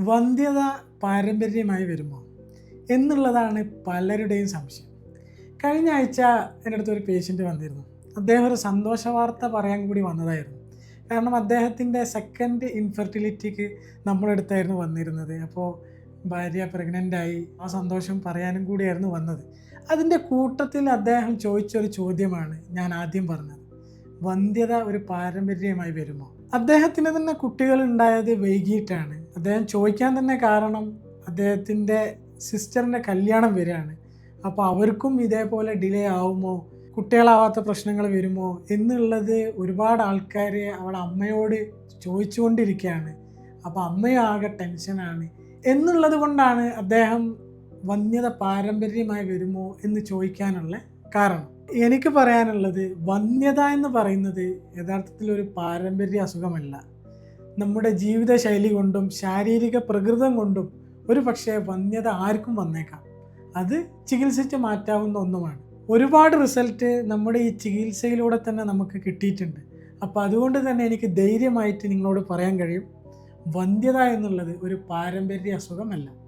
വന്ധ്യത പാരമ്പര്യമായി വരുമോ എന്നുള്ളതാണ് പലരുടെയും സംശയം. കഴിഞ്ഞ ആഴ്ച എന്റെ അടുത്ത് ഒരു പേഷ്യന്റ് വന്നിരുന്നു. അദ്ദേഹം ഒരു സന്തോഷ വാർത്ത പറയാൻ കൂടി വന്നതായിരുന്നു. കാരണം അദ്ദേഹത്തിന്റെ സെക്കൻഡ് ഇൻഫെർട്ടിലിറ്റിക്ക് നമ്മുടെ അടുത്തായിരുന്നു വന്നിരുന്നത്. അപ്പോൾ ഭാര്യ പ്രഗ്നന്റായി ആ സന്തോഷം പറയാനും കൂടിയായിരുന്നു വന്നത്. അതിന്റെ കൂട്ടത്തിൽ അദ്ദേഹം ചോദിച്ചൊരു ചോദ്യമാണ് ഞാൻ ആദ്യം പറഞ്ഞത്. വന്ധ്യത ഒരു പാരമ്പര്യമായി വരുമോ? അദ്ദേഹത്തിന് തന്നെ കുട്ടികൾ ഉണ്ടായത് വൈകിട്ടാണ്. അദ്ദേഹം ചോദിക്കാൻ തന്നെ കാരണം അദ്ദേഹത്തിന്റെ സിസ്റ്ററിന്റെ കല്യാണം വരികയാണ്. അപ്പോൾ അവർക്കും ഇതേപോലെ ഡിലേ ആവുമോ? കുട്ടികളാവാത്ത പ്രശ്നങ്ങൾ വരുമോ? എന്നുള്ളത് ഒരുപാട് ആൾക്കാർ അവളെ അമ്മയോട് ചോദിച്ചുകൊണ്ടിരിക്കുകയാണ്. അപ്പോൾ അമ്മയും ആകെ ടെൻഷനാണ്. എന്നുള്ളത് കൊണ്ടാണ് അദ്ദേഹം വന്യത പാരമ്പര്യമായി വരുമോ എന്ന് ചോദിക്കാനുള്ള കാരണം. എനിക്ക് പറയാനുള്ളത് വന്യത എന്ന് പറയുന്നത് യഥാർത്ഥത്തിൽ ഒരു പാരമ്പര്യ അസുഖമല്ല. നമ്മുടെ ജീവിതശൈലി കൊണ്ടും ശാരീരിക പ്രകൃതം കൊണ്ടും ഒരു പക്ഷേ വന്യത ആർക്കും വന്നേക്കാം. അത് ചികിത്സിച്ച് മാറ്റാവുന്ന ഒന്നുമാണ്. ഒരുപാട് റിസൾട്ട് നമ്മുടെ ഈ ചികിത്സയിലൂടെ തന്നെ നമുക്ക് കിട്ടിയിട്ടുണ്ട്. അപ്പോൾ അതുകൊണ്ട് തന്നെ എനിക്ക് ധൈര്യമായിട്ട് നിങ്ങളോട് പറയാൻ കഴിയും. വന്ധ്യത എന്നുള്ളത് ഒരു പാരമ്പര്യ അസുഖമല്ല.